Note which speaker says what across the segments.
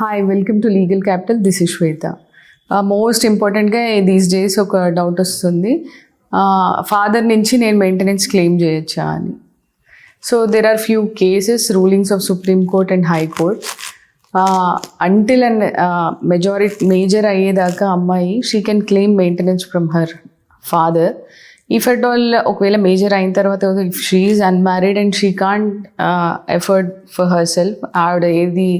Speaker 1: Hi welcome to legal capital this is Shweta most ఇంపార్టెంట్గా these days ఒక doubt వస్తుంది. Father నుంచి నేను మెయింటెనెన్స్ క్లెయిమ్ చేయొచ్చా అని. So there are few cases rulings of supreme court and high court until and majority major అయ్యేదాకా అమ్మాయి she can claim maintenance from her father if at all ఒకవేళ major అయిన తర్వాత if she is unmarried and she can't afford for herself ఆవిడ ఏది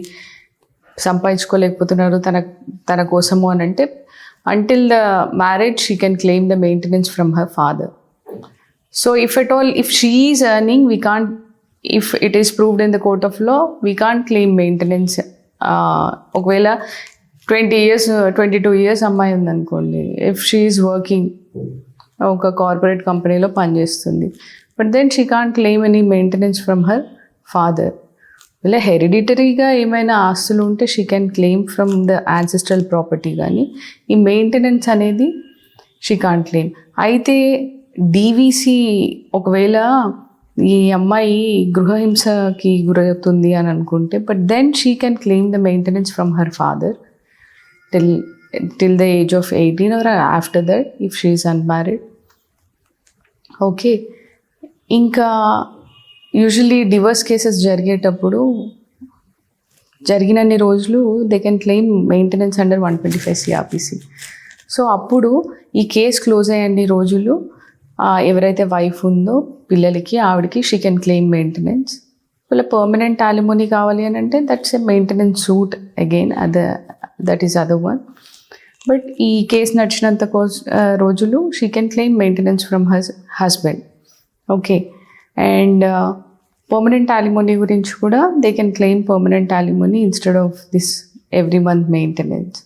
Speaker 1: సంపాదించుకోలేకపోతున్నారు తన తన కోసము అని అంటే until the marriage she can claim the maintenance from her father so if at all if she is earning we can't if it is proved in the court of law we can't claim maintenance ఒకవేళ twenty years twenty two years అమ్మాయి ఉందనుకోండి if she is working ఒక corporate కంపెనీలో పనిచేస్తుంది but then she can't claim any maintenance from her father ఇలా హెరిడిటరీగా ఏమైనా ఆస్తులు ఉంటే she can claim from the ancestral property కానీ ఈ మెయింటెనెన్స్ అనేది షీ కాంట్ క్లెయిమ్ అయితే డీవీసీ ఒకవేళ ఈ అమ్మాయి గృహహింసకి గురవుతుంది అని అనుకుంటే but then she can claim the maintenance from her father till till the age of eighteen or after that if she is unmarried okay ఇంకా యూజువల్లీ డివర్స్ కేసెస్ జరిగేటప్పుడు జరిగినన్ని రోజులు they can claim maintenance under one twenty five CrPC so అప్పుడు ఈ case close అయ్యే రోజులు ఎవరైతే wife ఉందో పిల్లలకి ఆవిడకి షీ కెన్ క్లెయిమ్ మెయింటెనెన్స్ ఇలా పర్మనెంట్ అలిమోనీ కావాలి అని అంటే that's a maintenance suit again అద that is other one but ఈ కేసు నడిచినంత కోస్ రోజులు she can claim maintenance from hus husband okay and permanent alimony గురించి కూడా they can claim permanent alimony instead of this every month maintenance